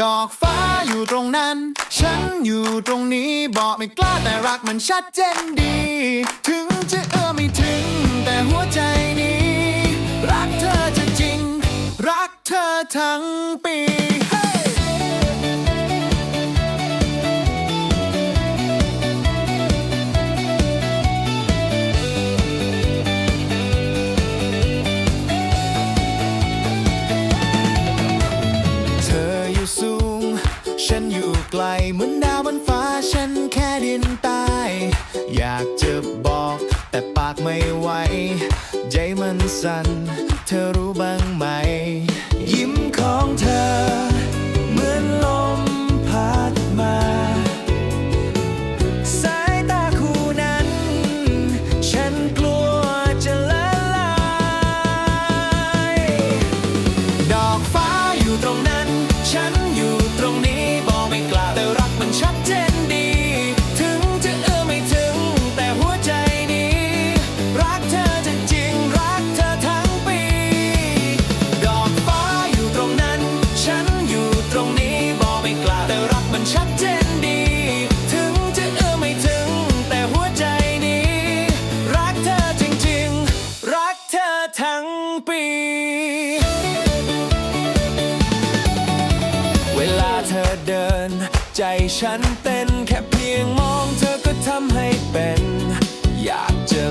ดอกฟ้าอยู่ตรงนั้น ฉันอยู่ตรงนี้บอกไม่กล้าแต่รักมันชัดเจนดี ถึงจะเอื้อไม่ถึง แต่หัวใจนี้ รักเธอจะจริง รักเธอทั้งปี ไม่ไหว ใจมันสั่น เธอรู้บ้างไหม มันชัดเจนดี ถึงจะเอื้อไม่ถึง แต่หัวใจนี้ รักเธอจริงๆ รักเธอทั้งปี เวลาเธอเดิน ใจฉันเต้นแค่เพียงมองเธอก็ทำให้เป็น อยากจะ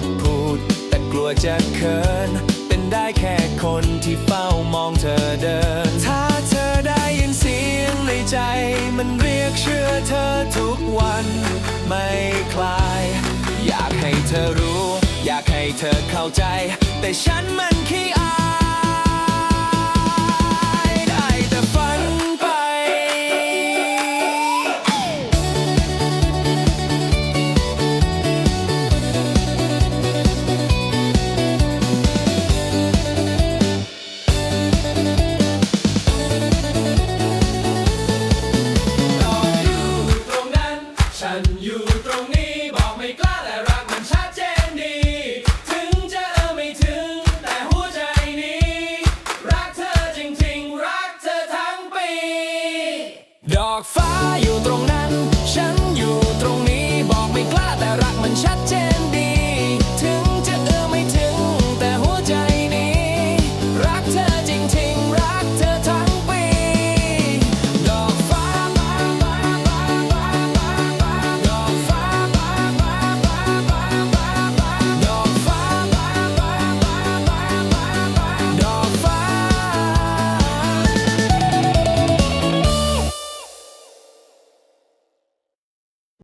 ันไม่คลาย อยากให้เธอรู้ อยากให้เธอเข้าใจ แต่ฉันมั ฉันอยู่ตรงนี้บอกไม่กล้าแต่รักมันชัดเจนดี ถึงจะเออไม่ถึงแต่หัวใจนี้ รักเธอจริงๆ รักเธอทั้งปี ดอกฟ้าอยู่ตรงนั้นฉัน